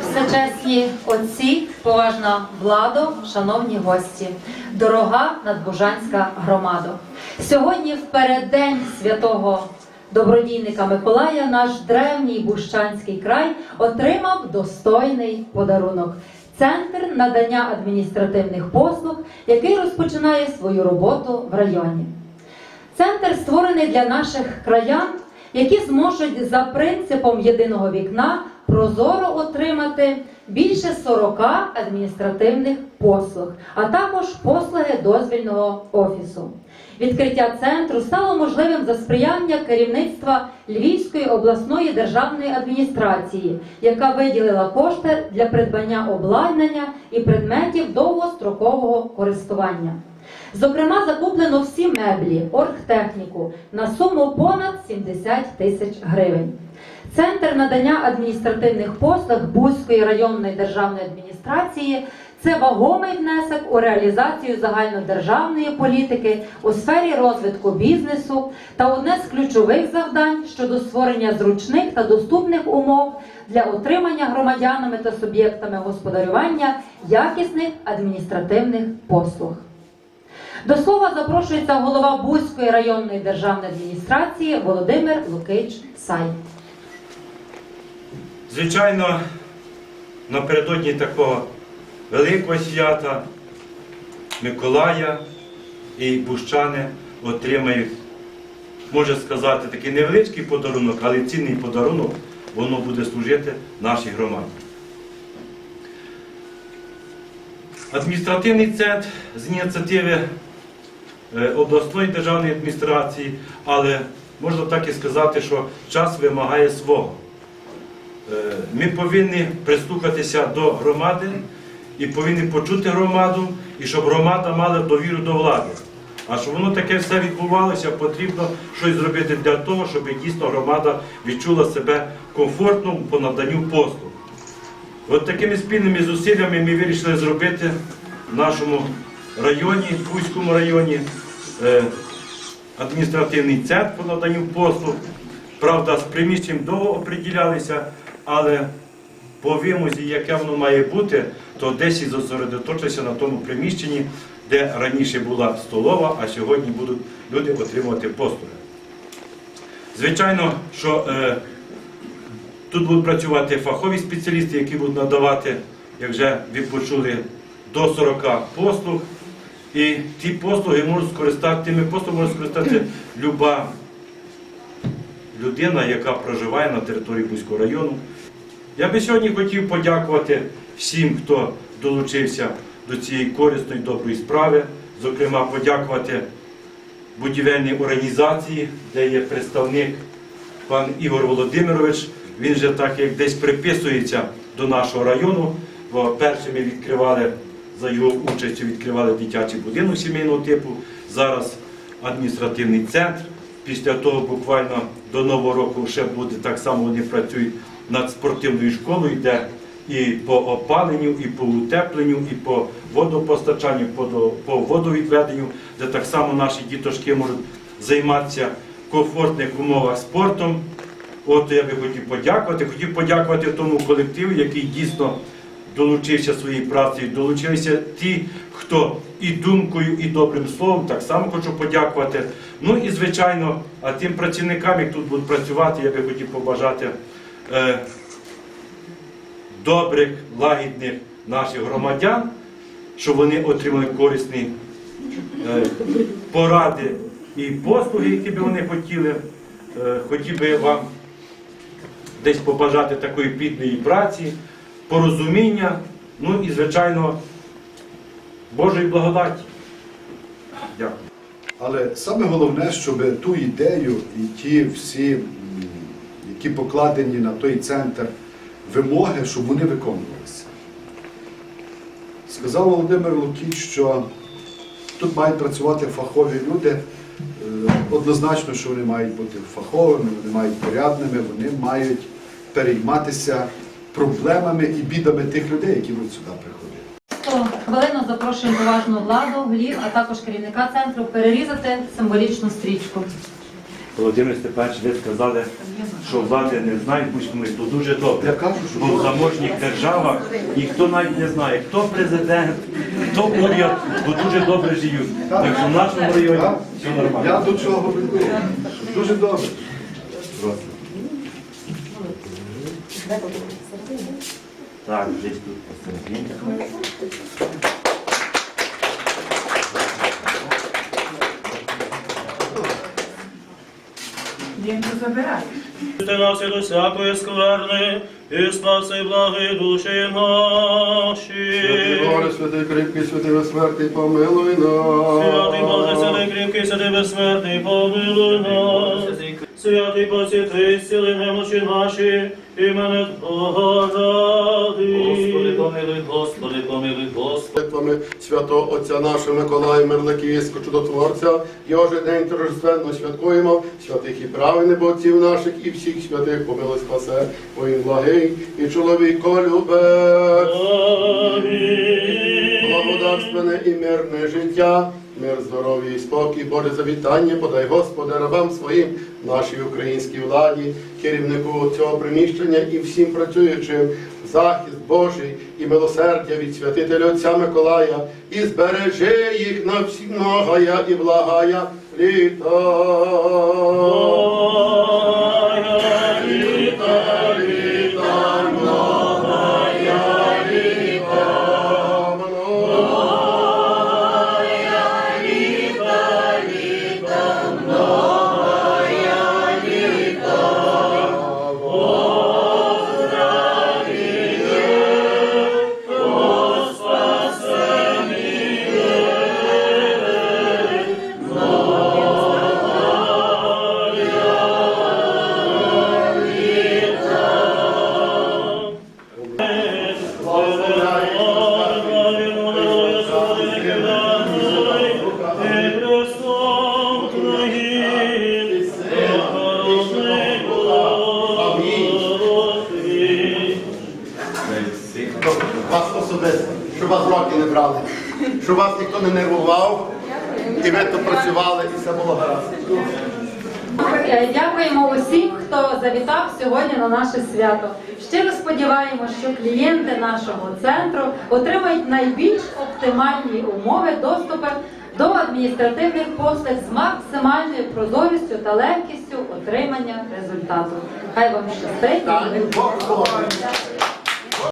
Всечесні отці, поважна владо, шановні гості, дорога надбожанська громада. Сьогодні, в переддень святого добродійника Миколая, наш древній Бущанський край отримав достойний подарунок. Центр надання адміністративних послуг, який розпочинає свою роботу в районі. Центр створений для наших краян, які зможуть за принципом єдиного вікна прозоро отримати більше 40 адміністративних послуг, а також послуги дозвільного офісу. Відкриття центру стало можливим за сприяння керівництва Львівської обласної державної адміністрації, яка виділила кошти для придбання обладнання і предметів довгострокового користування. Зокрема, закуплено всі меблі, оргтехніку на суму понад 70 тисяч гривень. Центр надання адміністративних послуг Бузької районної державної адміністрації це вагомий внесок у реалізацію загальнодержавної політики у сфері розвитку бізнесу та одне з ключових завдань щодо створення зручних та доступних умов для отримання громадянами та суб'єктами господарювання якісних адміністративних послуг. До слова запрошується голова Бузької районної державної адміністрації Володимир Лукич Сай. Звичайно, напередодні такого великого свята Миколая і Бущани отримають, можна сказати, такий невеличкий подарунок, але цінний подарунок, воно буде служити нашій громаді. Адміністративний центр з ініціативи обласної державної адміністрації, але можна так і сказати, що час вимагає свого. Е, Ми повинні прислухатися до громади і повинні почути громаду, і щоб громада мала довіру до влади. А щоб воно таке все відбувалося, потрібно щось зробити для того, щоб дійсно громада відчула себе комфортно по наданню послуг. От такими спільними зусиллями ми вирішили зробити в нашому районі, Бузькому районі, е, адміністративний центр по наданню послуг. Правда, з приміщенням довго оприділялися, але по вимозі, яке воно має бути, то десь і зосередоточилися на тому приміщенні, де раніше була столова, а сьогодні будуть люди отримувати послуги. Звичайно, що е, тут будуть працювати фахові спеціалісти, які будуть надавати, як вже ви почули, до 40 послуг. І ті послуги можуть скористати, тими послугами може скористати люба людина, яка проживає на території Бузького району. Я би сьогодні хотів подякувати всім, хто долучився до цієї корисної доброї справи. Зокрема, подякувати будівельній організації, де є представник пан Ігор Володимирович. Він же так як десь приписується до нашого району, бо першими відкривали за його участю відкривали дитячий будинок сімейного типу. Зараз адміністративний центр. Після того буквально до нового року ще буде так само вони працюють над спортивною школою, де і по опаленню, і по утепленню, і по водопостачанню, по, водовідведенню, де так само наші діточки можуть займатися в комфортних умовах спортом. От я би хотів подякувати. Хотів подякувати тому колективу, який дійсно долучився своєю працею, долучилися ті, хто і думкою, і добрим словом, так само хочу подякувати. Ну і звичайно, а тим працівникам, які тут будуть працювати, я би хотів побажати е, добрих, лагідних наших громадян, щоб вони отримали корисні е, поради і послуги, які би вони хотіли. Е, хотів би вам десь побажати такої плідної праці, порозуміння, ну і, звичайно, Божої благодаті. Дякую. Але саме головне, щоб ту ідею і ті всі, які покладені на той центр вимоги, щоб вони виконувалися. Сказав Володимир Лукіч, що тут мають працювати фахові люди. Е, Однозначно, що вони мають бути фаховими, вони мають порядними, вони мають перейматися проблемами і бідами тих людей, які будуть сюди приходити. Хвилину запрошуємо поважну владу, голів, а також керівника центру перерізати символічну стрічку. Володимир Степанович, ви сказали, що влади не знають, будь ми то дуже добре. Я кажу, що Бо в заможних державах ніхто навіть не знає, хто президент, хто уряд, бо дуже добре живуть. Так що в нашому районі все я до чого що Дуже добре. Так, десь тут посередині. Ти нас від усякої скверни, і спаси благи душі Святий. Боже, святий кріпкий, святий безсмертний, помилуй нас. Святий Боже, святий кріпкий, святий безсмертний, помилуй нас. Святий посіти, зціли немочі наші, імене Бога ради. Господи, помилуй, Господи, помилуй, Господи. Молитвами святого Отця нашого Миколая Мерликівського чудотворця, його же день торжественно святкуємо, святих і праведних отців наших, і всіх святих помилуй спасе, бо він благий і чоловіко любе. Благодарственне і мирне життя, мир, здоров'я і спокій, Боже завітання, подай Господи рабам своїм, нашій українській владі, керівнику цього приміщення і всім працюючим, захист Божий і милосердя від святителя Отця Миколая, і збережи їх на всі многая і благая літа. Вас особисто, щоб вас роки не брали, щоб вас ніхто не нервував, і ви тут працювали, і все було гаразд. Е, Дякуємо усім, хто завітав сьогодні на наше свято. Щиро сподіваємося, що клієнти нашого центру отримають найбільш оптимальні умови доступу до адміністративних послуг з максимальною прозорістю та легкістю отримання результату. Хай вам щастить!